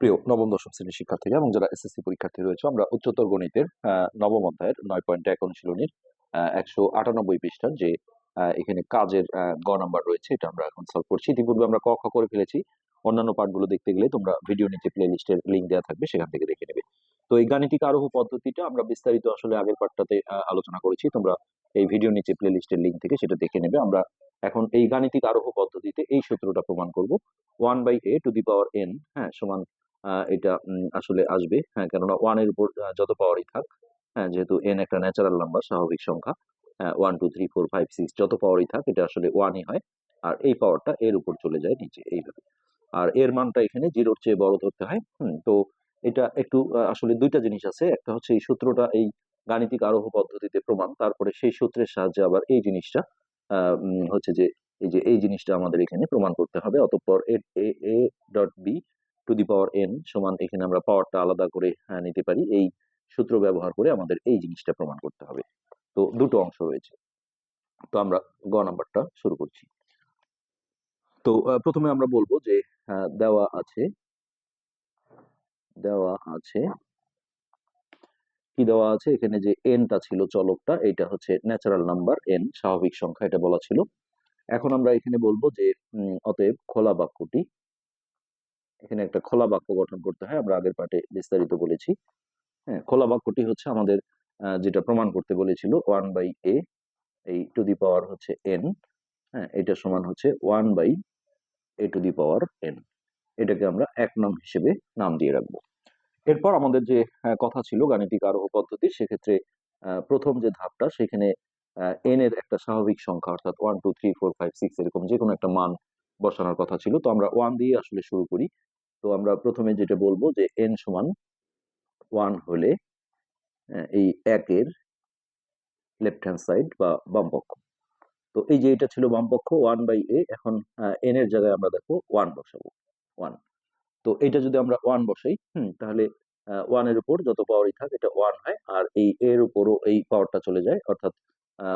প্রিয় নবম, দশম শ্রেণির শিক্ষার্থীরা এবং যারা এসএসসি পরীক্ষার্থী রয়েছে, আমরা উচ্চতর গণিতের নবম অধ্যায়ের নয় পয়েন্ট এক অনুশীলনীর একশো আটানব্বই পৃষ্ঠার যে এখানে কাজের গ নাম্বার রয়েছে, এটা আমরা এখন সলভ করছি। ইতিপূর্বে আমরা ক, খ করে ফেলেছি। অন্যান্য পার্টগুলো দেখতে গেলে তোমরা ভিডিও নিচে প্লে লিস্টের লিঙ্ক দেওয়া থাকবে, সেখান থেকে দেখে নেবে। তো এই গাণিতিক আরোহ পদ্ধতিটা আমরা বিস্তারিত আসলে আগের পার্টটাতে আলোচনা করেছি। তোমরা এই ভিডিও নিচে প্লে লিস্টের লিঙ্ক থেকে সেটা দেখে নেবে। আমরা এখন এই গাণিতিক আরোহ পদ্ধতিতে এই সূত্রটা প্রমাণ করব। One by a to the power n হ্যাঁ সমান এটা আসলে আসবে। হ্যাঁ কেননা ওয়ানের উপর যত পাওয়ারই থাক হ্যাঁ যেহেতু এন একটা ন্যাচারাল নাম্বার স্বাভাবিক সংখ্যা one two three four five six যত পাওয়ারই থাক, এটা আসলে ওয়ানই হয়। আর এই পাওয়ারটা এর উপর চলে যায় নিচে, এইভাবে। আর এর মানটা এখানে জিরোর চেয়ে বড় ধরতে হয় তো এটা একটু আসলে দুইটা জিনিস আছে। একটা হচ্ছে এই সূত্রটা এই গাণিতিক আরোহ পদ্ধতিতে প্রমাণ, তারপরে সেই সূত্রের সাহায্যে আবার এই জিনিসটা হচ্ছে যে, এই যে, এই জিনিসটা আমাদের এখানে প্রমাণ করতে হবে। অতঃপর a dot b to the power n সমান এখানে আমরা পাওয়ারটা আলাদা করে আহ, নিতে পারি। এই সূত্র ব্যবহার করে আমাদের এই জিনিসটা প্রমাণ করতে হবে। তো দুটো অংশ রয়েছে। তো আমরা গ নাম্বারটা শুরু করছি। তো প্রথমে আমরা বলব যে আহ, দেওয়া আছে। দেওয়া আছে। কি দেওয়া আছে? এখানে যে এনটা ছিল চলকটা এটা হচ্ছে ন্যাচারাল নাম্বার এন স্বাভাবিক সংখ্যা এটা বলা ছিল। এখন আমরা এখানে বলব যে অতএব খোলা বাক্যটি এখানে একটা খোলা বাক্য গঠন করতে হয়। আমরা আগের পাঠে বিস্তারিত বলেছি। হ্যাঁ খোলা বাক্যটি হচ্ছে আমাদের যেটা প্রমাণ করতে বলেছিল ওয়ান বাই এ এই টু দি পাওয়ার হচ্ছে এন হ্যাঁ এটা সমান হচ্ছে one by a to the power n এটাকে আমরা এক নাম হিসেবে নাম দিয়ে রাখব। এরপর আমাদের যে কথা ছিল গাণিতিক আরোহ পদ্ধতি, সেক্ষেত্রে প্রথম যে ধাপটা, সেখানে এন এর একটা স্বাভাবিক সংখ্যা, অর্থাৎ one two three four five six এরকম যে কোনো একটা মান বসানোর কথা ছিল। তো আমরা ওয়ান দিয়ে আসলে শুরু করি। তো আমরা প্রথমে যেটা বলব যে এন সমান ওয়ান হলে এই একের লেফট হ্যান্ড সাইড বা বামপক্ষ তো এই যে এটা ছিল বামপক্ষ ওয়ান বাই এ এখন এন এর জায়গায় আমরা দেখো ওয়ান বসাবো ওয়ান তো এটা যদি আমরা ওয়ান বসাই, হুম, তাহলে ওয়ানের উপর যত পাওয়ারই থাক এটা ওয়ান হয়, আর এই এর উপরও এই পাওয়ারটা চলে যায়, অর্থাৎ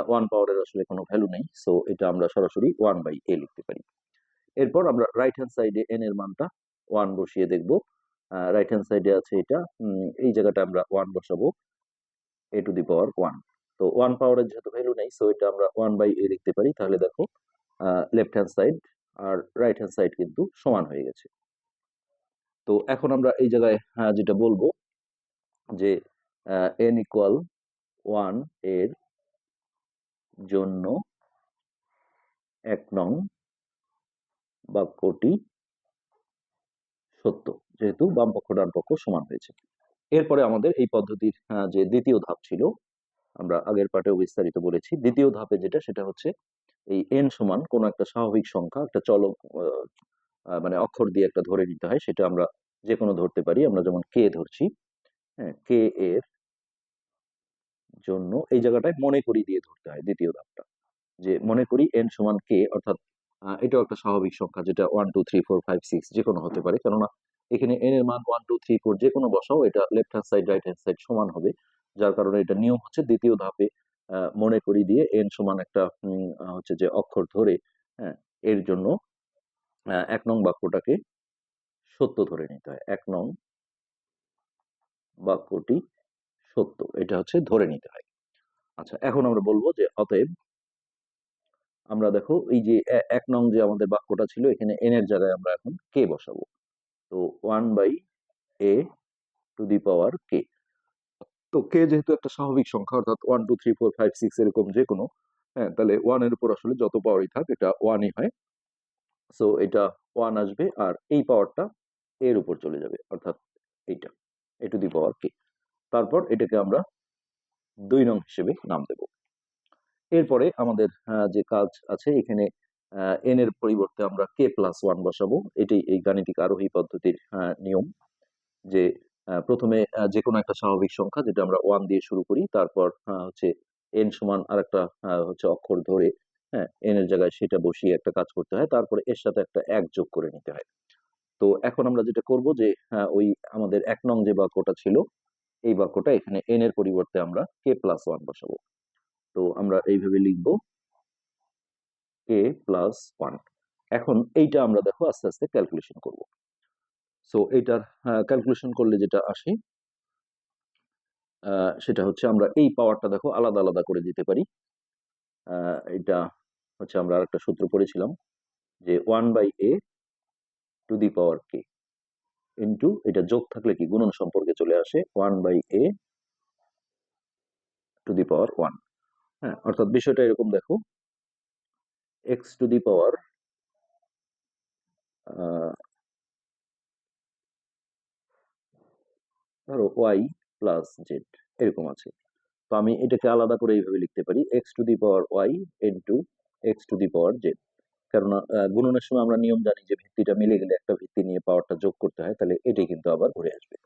ওয়ান পাওয়ারের আসলে কোনো ভ্যালু নেই সো এটা আমরা সরাসরি ওয়ান বাই এ লিখতে পারি। এরপর আমরা রাইট হ্যান্ড সাইডে এন এর মানটা ওয়ান বসিয়ে দেখব। রাইট হ্যান্ড সাইডে আছে এটা। এই জায়গাটা আমরা ওয়ান বসাবো। A to the power one তো ওয়ান পাওয়ারের যেহেতু ভ্যালু নেই সো এটা আমরা ওয়ান বাই এ লিখতে পারি। তাহলে দেখো লেফট হ্যান্ড সাইড আর রাইট হ্যান্ড সাইড কিন্তু সমান হয়ে গেছে। তো এখন আমরা এই জায়গায় আহ, যেটা বলব যে এন ইকুয়াল ওয়ানের জন্য এক নং বাক্যটি সত্য। যেহেতু বাম পক্ষ ডান পক্ষ সমান হয়েছে। এরপরে আমাদের এই পদ্ধতির যে দ্বিতীয় ধাপ ছিল, আমরা আগের পাঠেও বিস্তারিত বলেছি। দ্বিতীয় ধাপে যেটা, সেটা হচ্ছে এই এন সমান কোনো একটা স্বাভাবিক সংখ্যা, একটা চলক মানে অক্ষর দিয়ে একটা ধরে নিতে হয়, সেটা আমরা যে কোনো ধরতে পারি। আমরা যেমন কে ধরছি হ্যাঁ কে এর জন্য এই জায়গাটায় মনে করি দিয়ে ধরতে হয়, দ্বিতীয় ধাপটা। যে মনে করি এন সমান কে, অর্থাৎ এটাও একটা স্বাভাবিক সংখ্যা যেটা one two three four five six যে কোনো হতে পারে। কেননা এখানে এন এর মান ওয়ান টু থ্রি ফোর যে কোনো বসাও, এটা left hand side right hand side সমান হবে, যার কারণে এটা নিয়ম হচ্ছে দ্বিতীয় ধাপে মনে করি দিয়ে এন সমান একটা হচ্ছে যে অক্ষর ধরে হ্যাঁ এর জন্য এক নং বাক্যটাকে সত্য ধরে নিতে হয়। এক নং বাক্যটি সত্য, এটা হচ্ছে ধরে নিতে হয়। আচ্ছা এখন আমরা বলব যে অতএব আমরা দেখো, এই যে এক নং যে আমাদের বাক্যটা ছিল, এখানে এন এর জায়গায় আমরা এখন কে বসাবো। তো one by a to the power k তো কে যেহেতু একটা স্বাভাবিক সংখ্যা, অর্থাৎ one two three four five six এরকম যে কোনো হ্যাঁ তাহলে ওয়ানের উপর আসলে যত পাওয়ারই থাক, এটা ওয়ানই হয়। সো এটা ওয়ান আসবে আর এই পাওয়ারটা এর উপর চলে যাবে, অর্থাৎ এইটা এ টু দি পাওয়ার কে তারপর এটাকে আমরা দুই নং হিসেবে নাম দেব। এরপরে আমাদের যে কাজ আছে, এখানে এন এর পরিবর্তে আমরা কে প্লাস ওয়ান বসাবো। এটাই এই গাণিতিক আরোহী পদ্ধতির নিয়ম। যে প্রথমে যে কোনো একটা স্বাভাবিক সংখ্যা যেটা আমরা ওয়ান দিয়ে শুরু করি, তারপর হচ্ছে এন সমান আর একটা হচ্ছে অক্ষর ধরে হ্যাঁ এন এর জায়গায় সেটা বসিয়ে একটা কাজ করতে হয়। তারপরে এর সাথে একটা এক যোগ করে নিতে হয়। তো এখন আমরা যেটা করব যে ওই আমাদের এক নং যে বাক্যটা ছিল, এই বাক্যটা এখানে এন এর পরিবর্তে আমরা কে প্লাস ওয়ান বসাবো। তো আমরা এইভাবে লিখব কে প্লাস ওয়ান এখন এইটা আমরা দেখো আস্তে আস্তে ক্যালকুলেশন করব। সো এটার ক্যালকুলেশন করলে যেটা আসে সেটা হচ্ছে আমরা এই পাওয়ারটা দেখো আলাদা আলাদা করে দিতে পারি। এটা হচ্ছে আমরা আরেকটা সূত্র পড়েছিলাম যে one by a to the power k into এটা যোগ থাকলে কি, গুণন সম্পর্কে চলে আসে one by a to the power one হ্যাঁ অর্থাৎ বিষয়টা এরকম দেখো। এক্স টু দি পাওয়ার ধরো ওয়াই প্লাস জেড এরকম আছে। তো আমি এটাকে আলাদা করে এইভাবে লিখতে পারি x to the power y n to x to the power z কেননা গুণনের সময় আমরা নিয়ম জানি যে ভিত্তিটা মিলে গেলে একটা ভিত্তি নিয়ে পাওয়ারটা যোগ করতে হয়, তাহলে এটাই কিন্তু আবার ঘুরে আসবে।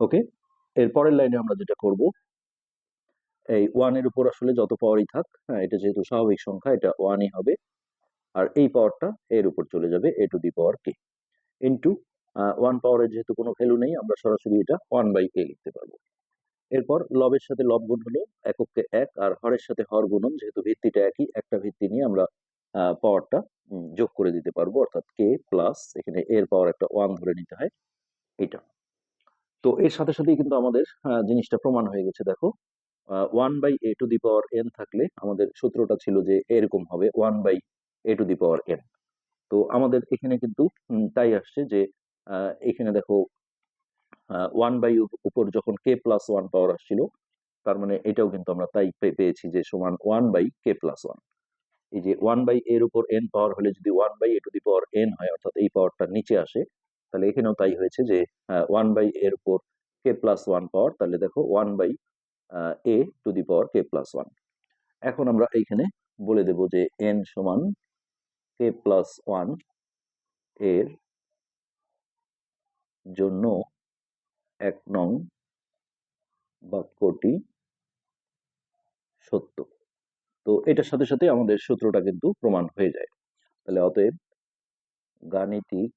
ওকে এর পরের লাইনে আমরা যেটা করব এই ওয়ানের উপর আসলে যত পাওয়ারই থাক হ্যাঁ এটা যেহেতু স্বাভাবিক সংখ্যা, এটা ওয়ানই হবে। আর এই পাওয়ারটা এর উপর চলে যাবে a to the power k into one পাওয়ারের যেহেতু কোনো ভ্যালু নেই, আমরা সরাসরি এটা ওয়ান বাই কে লিখতে পারব। এরপর লবের সাথে লব গুণ হলো একককে এক আর হরের সাথে হর গুণন, যেহেতু ভিত্তিটা একই, একটা ভিত্তি নিয়ে আমরা পাওয়ারটা যোগ করে দিতে পারব, অর্থাৎ কে প্লাস এখানে এর পাওয়ার একটা ওয়ান ধরে নিতে হয়, এটা। তো এর সাথে সাথেই কিন্তু আমাদের জিনিসটা প্রমাণ হয়ে গেছে, দেখো। One by a to the power n থাকলে আমাদের সূত্রটা ছিল যে এরকম হবে one by a to the power n তো আমাদের এখানে কিন্তু তাই আসছে যে এখানে দেখো ওয়ান বাই উপর যখন কে প্লাস ওয়ান পাওয়ার আসছিল, তার মানে এটাও কিন্তু আমরা তাই পেয়েছি যে সমান one by k plus one এই যে ওয়ান বাই এর উপর এন পাওয়ার হলে যদি one by a to the power n হয়, অর্থাৎ এই পাওয়ারটা নিচে আসে, তাহলে এখানেও তাই হয়েছে যে ওয়ান বাই এর উপর কে প্লাস ওয়ান পাওয়ার তাহলে দেখো one by a to the power k plus one এখন আমরা এইখানে বলে দেব যে এন সমান কে প্লাস ওয়ানের জন্য এক নং বাক্যটি সত্য। তো এটার সাথে সাথে আমাদের সূত্রটা কিন্তু প্রমাণ হয়ে যায়। তাহলে অতএব গাণিতিক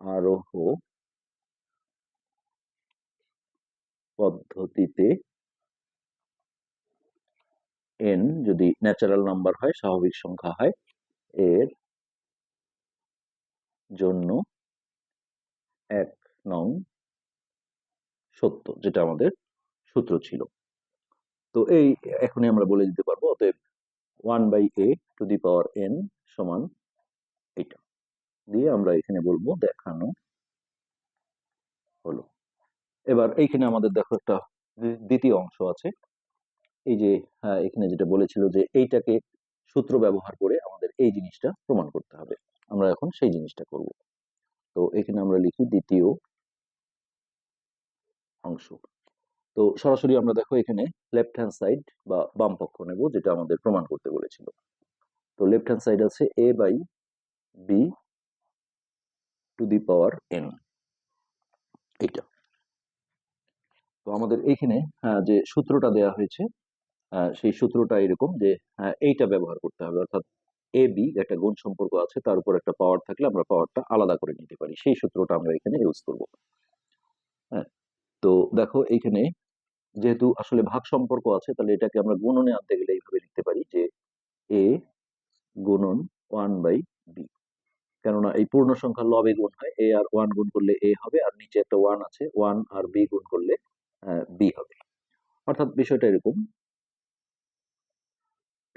আরোহ পদ্ধতিতে এন যদি ন্যাচারাল নাম্বার হয়, স্বাভাবিক সংখ্যা হয়, এর জন্য এক নং সত্য, যেটা আমাদের সূত্র ছিল। তো এই এখনই আমরা বলে দিতে পারব, অতএব one by a to the power n সমান এটা। দিয়ে আমরা এখানে বলব দেখানো হলো। এবার এইখানে আমাদের দেখো একটা দ্বিতীয় অংশ আছে। এই যে হ্যাঁ, এখানে যেটা বলেছিল যে এইটাকে সূত্র ব্যবহার করে আমাদের এই জিনিসটা প্রমাণ করতে হবে। আমরা এখন সেই জিনিসটা করব। তো এখানে আমরা লিখি দ্বিতীয় অংশ। তো সরাসরি আমরা দেখো এখানে লেফট হ্যান্ড সাইড বা বাম পক্ষ নেব যেটা আমাদের প্রমাণ করতে বলেছিল। তো লেফট হ্যান্ড সাইড আছে a by b to the power n এইটা। তো আমাদের এইখানে যে সূত্রটা দেয়া হয়েছে সেই সূত্রটা এরকম যে এইটা ব্যবহার করতে হবে। অর্থাৎ এ বি একটা গুণ সম্পর্ক আছে, তার উপর একটা পাওয়ার থাকলে আমরা পাওয়ারটা আলাদা করে নিতে পারি। সেই সূত্রটা আমরা এখানে ইউজ করব। হ্যাঁ তো দেখো এইখানে যেহেতু আসলে ভাগ সম্পর্ক আছে, তাহলে এটাকে আমরা গুণনে আনতে গেলে এইভাবে লিখতে পারি যে এ গুণন ওয়ান বাই বি কেননা এই পূর্ণ সংখ্যা লবে গুণ হয় এ আর ওয়ান গুণ করলে এ হবে, আর নিচে একটা ওয়ান আছে ওয়ান আর বি গুণ করলে বি হবে। অর্থাৎ বিষয়টা এরকম।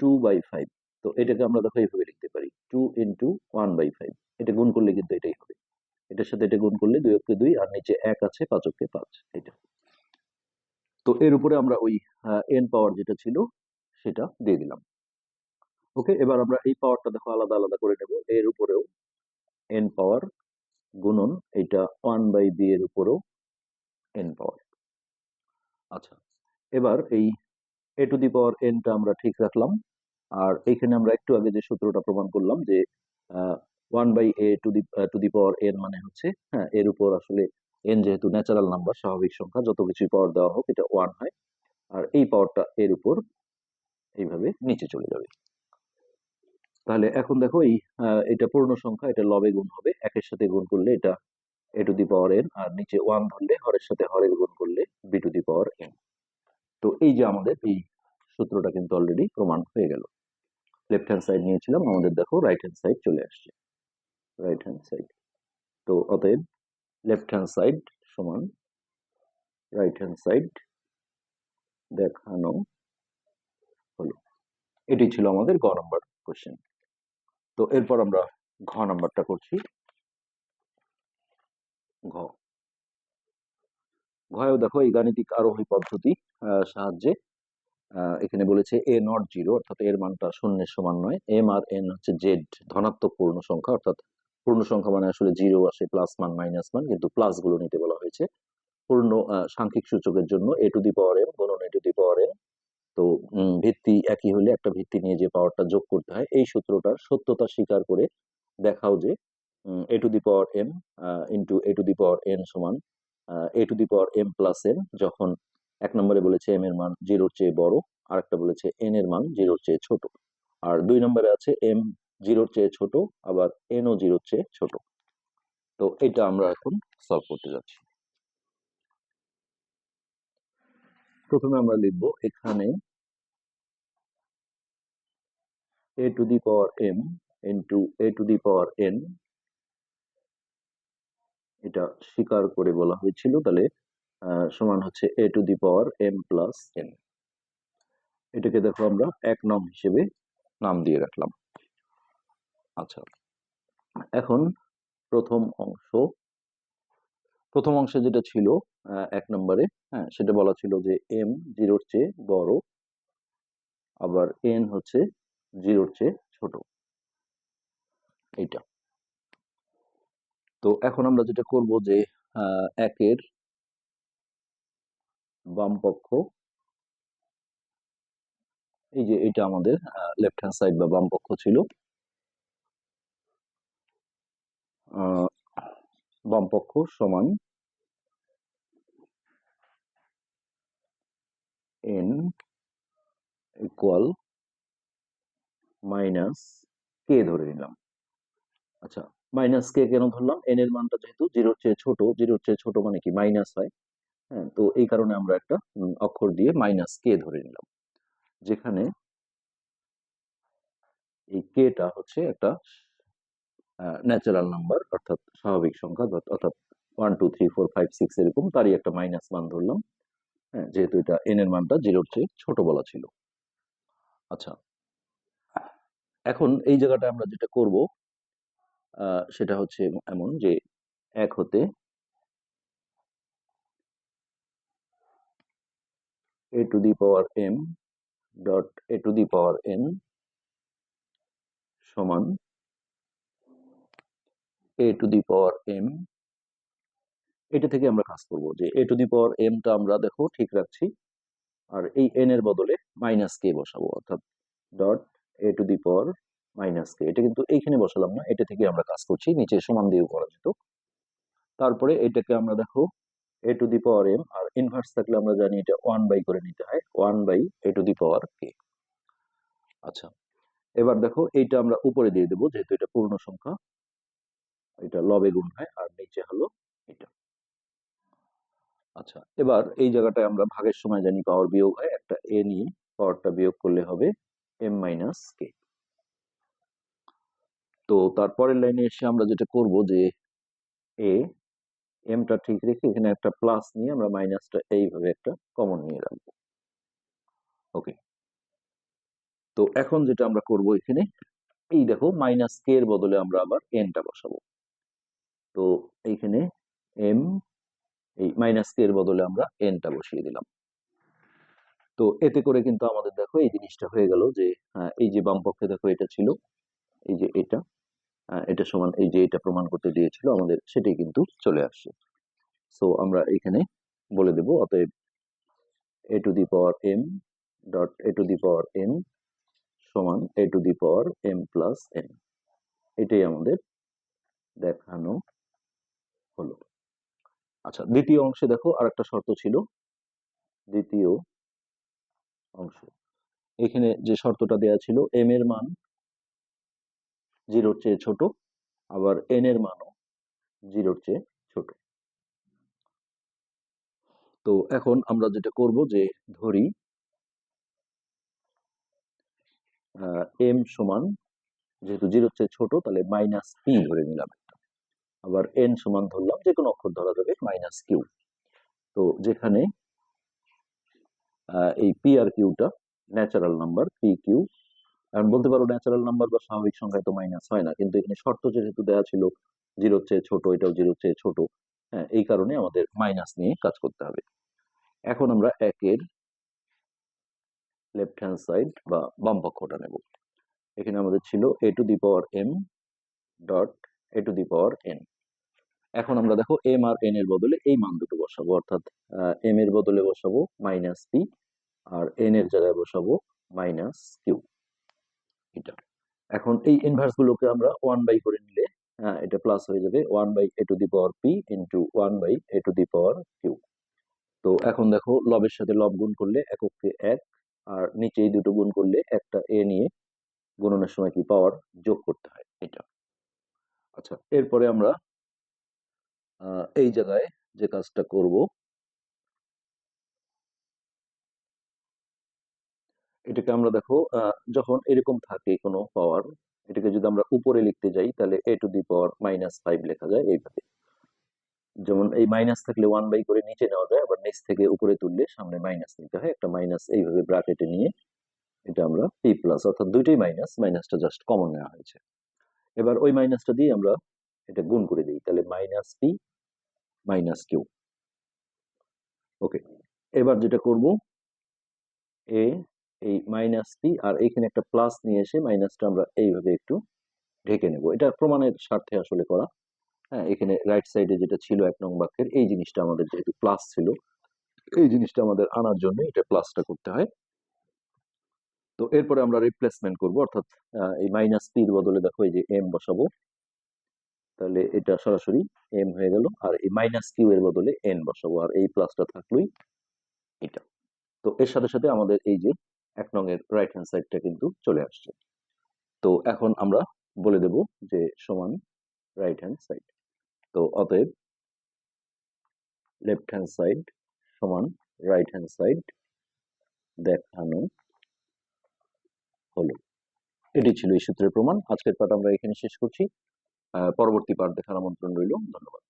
টু বাই ফাইভ তো এটাকে আমরা দেখো এইভাবে লিখতে পারি। Two into one by five এটা গুণ করলে কিন্তু এটাই হবে। এটার সাথে এটা গুণ করলে দুই অক্ষে দুই, আর নিচে এক আছে, পাঁচ অক্ষে পাঁচ। এটা তো এর উপরে আমরা ওই এন পাওয়ার যেটা ছিল, সেটা দিয়ে দিলাম। ওকে এবার আমরা এই পাওয়ারটা দেখো আলাদা আলাদা করে নেব। এর উপরেও এন পাওয়ার গুণন, এটা ওয়ান বাই বি এর উপরেও এন পাওয়ার আচ্ছা এবার এই এ টু দি পাওয়ার এনটা আমরা ঠিক রাখলাম। আর এইখানে আমরা একটু আগে যে সূত্রটা প্রমাণ করলাম যে one by a to the to the power n মানে হচ্ছে হ্যাঁ এর উপর আসলে এন যেহেতু ন্যাচারাল নাম্বার স্বাভাবিক সংখ্যা, যত কিছুই পাওয়ার দেওয়া হোক, এটা ওয়ান হয়। আর এই পাওয়ারটা এর উপর এইভাবে নিচে চলে যাবে। তাহলে এখন দেখো এই এটা পূর্ণ সংখ্যা, এটা লবে গুণ হবে। একের সাথে গুণ করলে এটা এ টু দি পাওয়ার এন আর নিচে ওয়ান ধরলে, হরের সাথে হরের গুণ করলে b to the power n তো এই যে আমাদের এই সূত্রটা কিন্তু অলরেডি প্রমাণ হয়ে গেল। লেফট হ্যান্ড সাইড নিয়েছিলাম, আমাদের দেখো রাইট হ্যান্ড সাইড চলে আসছে। রাইট হ্যান্ড সাইড তো অতএব লেফট হ্যান্ড সাইড সমান রাইট হ্যান্ড সাইড দেখানো হলো। এটি ছিল আমাদের গ নাম্বার কোশ্চেন তো এরপর আমরা ঘ নাম্বারটা করছি। ঘ। দেখো এই গাণিতিক আরোহী পদ্ধতি সাহায্যে এখানে বলেছে এ নট জিরো, অর্থাৎ এর মানটা শূন্যের সমান নয়। এম আর এন হচ্ছে জেড, ধনাত্মক পূর্ণ সংখ্যা, অর্থাৎ পূর্ণ সংখ্যা মানে আসলে জিরো আসে, প্লাস মান, মাইনাস মান, কিন্তু প্লাসগুলো নিতে বলা হয়েছে। পূর্ণ সাংখ্যিক সূচকের জন্য A to the power M গুণন এ টু দি পাওয়ার এন। তো ভিত্তি একই হলে একটা ভিত্তি নিয়ে যে পাওয়ারটা যোগ করতে হয়, এই সূত্রটার সত্যতা স্বীকার করে দেখাও যে a to the power m into a to the power n সমান a to the power m plus n যখন এক নম্বরে বলেছে এম এর মান জিরোর চেয়ে বড় আর একটা বলেছে এন এর মান জিরোর চেয়ে ছোট। আর দুই নম্বরে আছে এম জিরোর চেয়ে ছোট, আবার এন ও জিরোর চেয়ে ছোট। তো এটা আমরা এখন সলভ করতে যাচ্ছি। প্রথমে আমরা লিখব এখানে a to the power m into a to the power n এটা স্বীকার করে বলা হয়েছিল, তাহলে সমান হচ্ছে a to the power m plus n এটাকে দেখো আমরা এক নম হিসেবে নাম দিয়ে রাখলাম। আচ্ছা এখন প্রথম অংশ। প্রথম অংশে যেটা ছিল এক নম্বরে হ্যাঁ সেটা বলা ছিল যে এম জিরোর চেয়ে বড়, আবার এন হচ্ছে জিরোর চেয়ে ছোট। এইটা। তো এখন আমরা যেটা করব যে একের বাম পক্ষ এই যে এটা আমাদের লেফট হ্যান্ড সাইড বা বাম পক্ষ ছিল। বাম পক্ষ সমান এন ইকুয়াল মাইনাস কে ধরে নিলাম। আচ্ছা। মাইনাস কে কেন ধরলাম? এন এর মানটা যেহেতু জিরোর চেয়ে ছোট, জিরোর চেয়ে ছোট মানে কি? মাইনাস হয়। হ্যাঁ তো এই কারণে আমরা একটা অক্ষর দিয়ে মাইনাস কে ধরে নিলাম। যেখানে এই কেটা হচ্ছে একটা ন্যাচারাল নাম্বার অর্থাৎ স্বাভাবিক সংখ্যা, অর্থাৎ- one two three four five six এরকম তারই একটা মাইনাস মান ধরলাম। হ্যাঁ যেহেতু এটা এন এর মানটা জিরোর চেয়ে ছোট বলা ছিল। আচ্ছা এখন এই জায়গাটা আমরা যেটা করব সেটা হচ্ছে এমন যে, এক হতে a to the power m dot a to the power n সমান এ টু দি পাওয়ার এম। এটা থেকে আমরা কাজ করব যে, এ টু দি পাওয়ার এমটা আমরা দেখো ঠিক রাখছি আর এই এন এর বদলে মাইনাস কে বসাবো অর্থাৎ dot a to the power minus k এটা কিন্তু এইখানে বসালাম না, এটা থেকে আমরা কাজ করছি, নিচে সমান দিয়েও করা যেত। তারপরে এটাকে আমরা দেখো a to the power m R inverse থাকলে আমরা জানি এটা ওয়ান বাই করে নিতে হয় one by a to the power k আচ্ছা এবার দেখো, এইটা আমরা উপরে দিয়ে দেবো, যেহেতু এটা পূর্ণ সংখ্যা, এটা লবে গুণ হয়, আর নিচে হলো এটা। আচ্ছা এবার এই জায়গাটায় আমরা ভাগের সময় জানি পাওয়ার বিয়োগ হয়, একটা এ নিয়ে পাওয়ারটা বিয়োগ করলে হবে এম মাইনাস কে তো তারপরের লাইনে এসে আমরা যেটা করব যে এ এমটা ঠিক রেখে এখানে একটা প্লাস নিয়ে আমরা মাইনাসটা এইভাবে একটা কমন নিয়ে রাখব। ওকে তো এখন যেটা আমরা করব এখানে এই দেখো মাইনাস কে এর বদলে আমরা আবার এনটা বসাবো। তো এইখানে এম এই মাইনাস কে এর বদলে আমরা এনটা বসিয়ে দিলাম। তো এতে করে কিন্তু আমাদের দেখো এই জিনিসটা হয়ে গেল যে আহ, এই যে বাম পক্ষে দেখো এটা ছিল এই যে এটা। এটা সমান, এই যে এটা প্রমাণ করতে দিয়েছিল আমাদের, সেটাই কিন্তু চলে আসছে। সো আমরা এখানে বলে দেব, অতএব a to the power m dot a to the power n সমান a to the power m plus n এটাই আমাদের দেখানো হলো। আচ্ছা দ্বিতীয় অংশে দেখো, আরেকটা শর্ত ছিল। দ্বিতীয় অংশ। এখানে যে শর্তটা দেয়া ছিল এম এর মান জিরোর চেয়ে ছোট, আবার এন এর মানও জিরোর চেয়ে ছোট। তো এখন আমরা যেটা করব যে ধরি এম সমান যেহেতু জিরোর চেয়ে ছোট, তাহলে মাইনাস পি ধরে নিলাম আবার এন সমান ধরলাম যে কোনো অক্ষর ধরা যাবে মাইনাস কিউ তো যেখানে এই পি আর কিউটা ন্যাচারাল নাম্বার পি কিউ এখন বলতে পারো ন্যাচারাল নাম্বার বা স্বাভাবিক সংখ্যায় তো মাইনাস হয় না। কিন্তু এখানে শর্ত যেহেতু দেওয়া ছিল জিরোর চেয়ে ছোট, এটাও জিরোর চেয়ে ছোট হ্যাঁ এই কারণে আমাদের মাইনাস নিয়ে কাজ করতে হবে। এখন আমরা একের লেফট হ্যান্ড সাইড বা বাম পক্ষটা নেব। এখানে আমাদের ছিল a to the power m dot a to the power n এখন আমরা দেখো এম আর এন এর বদলে এই মান দুটো বসাবো, অর্থাৎ এম এর বদলে বসাবো মাইনাস পি আর এন এর জায়গায় বসাবো মাইনাস কিউ এটা। এখন এই ইনভার্স গুলোকে আমরা ওয়ান বাই করে নিলে হ্যাঁ, এটা প্লাস হয়ে যাবে one by a to the power p into one by a to the power q তো এখন দেখো লবের সাথে লব গুণ করলে এককে এক আর নিচে এই দুটো গুণ করলে একটা এ নিয়ে গুণনের সময় কি পাওয়ার যোগ করতে হয় এটা। আচ্ছা এরপরে আমরা এই জায়গায় যে কাজটা করব এটাকে আমরা দেখো যখন এরকম থাকে কোনো পাওয়ার এটাকে যদি আমরা উপরে লিখতে যাই, তাহলে a to the power minus five লেখা যায় এইভাবে। যেমন এই মাইনাস থাকলে ওয়ান বাই করে নিচে নেওয়া যায়, আবার নিচ থেকে উপরে তুললে সামনে মাইনাস নিতে হয়। একটা মাইনাস এইভাবে ব্রাকেটে নিয়ে এটা আমরা পি প্লাস অর্থাৎ দুইটাই মাইনাস মাইনাসটা জাস্ট কমন নেওয়া হয়েছে। এবার ওই মাইনাসটা দিয়ে আমরা এটা গুণ করে দিই, তাহলে minus p minus q okay এবার যেটা করব এ এই মাইনাস পি আর এইখানে একটা প্লাস নিয়ে এসে মাইনাসটা আমরা এইভাবে একটু ঢেকে নেব। এটা প্রমাণের স্বার্থে আসলে করা। হ্যাঁ এখানে রাইট সাইডে যেটা ছিল এক নং বাক্যের, এই জিনিসটা আমাদের যেহেতু প্লাস ছিল, এই জিনিসটা আমাদের আনার জন্য এটা প্লাসটা করতে হয়। তো এরপরে আমরা রিপ্লেসমেন্ট করব, অর্থাৎ এই মাইনাস পির বদলে দেখো এই যে এম বসাবো। তাহলে এটা সরাসরি এম হয়ে গেল আর এই মাইনাস কিউ এর বদলে এন বসাবো। আর এই প্লাসটা থাকলোই এটা। তো এর সাথে সাথে আমাদের এই যে এক নং এর রাইট হ্যান্ড সাইডটা কিন্তু চলে আসছে। তো এখন আমরা বলে দেব যে সমান রাইট হ্যান্ড সাইড তো অতএব লেফট হ্যান্ড সাইড সমান রাইট হ্যান্ড সাইড দেখানো হলো। এটি ছিল এই সূত্রের প্রমাণ। আজকের পাঠ আমরা এখানে শেষ করছি। পরবর্তী পাঠ দেখার আমন্ত্রণ রইল। ধন্যবাদ।